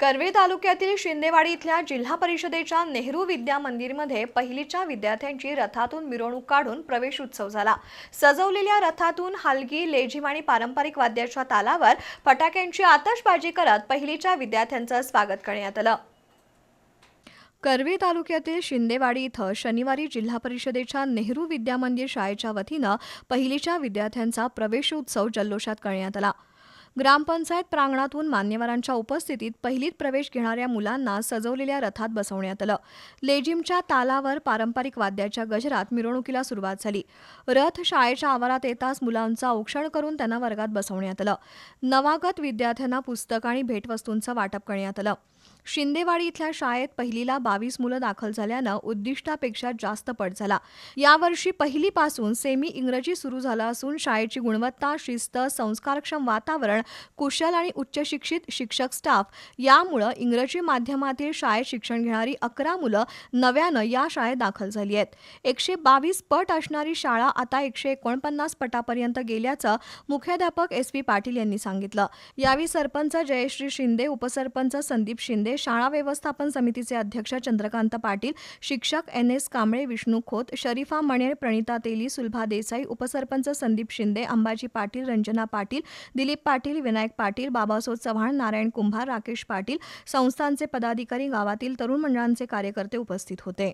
कर्वे तालुक्यातील शिंदेवाडी इथल्या जिल्हा परिषदेच्या नेहरू विद्या मंदिरमध्ये पहिलीच्या विद्यार्थ्यांची रथातून मिरवणूक काढून प्रवेश उत्सव झाला. सजवलेल्या रथातून हलगी लेझिम आणि पारंपरिक वाद्याच्या तालावर फटाक्यांची आतषबाजी करत पहिलीच्या विद्यार्थ्यांचं स्वागत करण्यात आलं. कर्वे तालुक्यातील शिंदेवाडी इथं शनिवारी जिल्हा परिषदेच्या नेहरू विद्या मंदिर शाळेच्या वतीनं पहिलीच्या विद्यार्थ्यांचा प्रवेशोत्सव जल्लोषात करण्यात आला. ग्रामपंचायत प्रांगणातून मान्यवरांच्या उपस्थितीत पहिलीत प्रवेश घेणाऱ्या मुलांना सजवलेल्या रथात बसवण्यात आलं. लेजिमच्या तालावर पारंपरिक वाद्याच्या गजरात मिरवणुकीला सुरुवात झाली. रथ शाळेच्या आवारात येताच मुलांचं औक्षण करून त्यांना वर्गात बसवण्यात आलं. नवागत विद्यार्थ्यांना पुस्तक आणि भेटवस्तूंचं वाटप करण्यात आलं. शिंदेवाडी इथल्या शाळेत पहिलीला बावीस मुलं दाखल झाल्यानं उद्दिष्टापेक्षा जास्त पट झाला. यावर्षी पहिलीपासून सेमी इंग्रजी सुरू झालं असून शाळेची गुणवत्ता शिस्त संस्कारक्षम वातावरण कुशल आणि उच्च शिक्षित शिक्षक स्टाफ. यामुळं इंग्रजी माध्यमातील शाळेत शिक्षण घेणारी अकरा मुलं नव्यानं या शाळेत दाखल झाली आहेत. एकशे बावीस पट असणारी शाळा आता एकशे एकोणपन्नास पटापर्यंत गेल्याचं मुख्याध्यापक एस पी पाटील यांनी सांगितलं. यावेळी सरपंच जयश्री शिंदे उपसरपंच संदीप शिंदे शाळा व्यवस्थापन समितीचे अध्यक्ष चंद्रकांत पाटील शिक्षक एन एस कांबळे विष्णू खोत शरीफा मणेर प्रणिता तेली सुलभा देसाई उपसरपंच संदीप शिंदे अंबाजी पाटील रंजना पाटील दिलीप पाटील विनायक पाटील बाबासाहेब चव्हाण नारायण कुंभार राकेश पाटील संस्थांचे पदाधिकारी गावातील तरुण मंडळांचे कार्यकर्ते उपस्थित होते.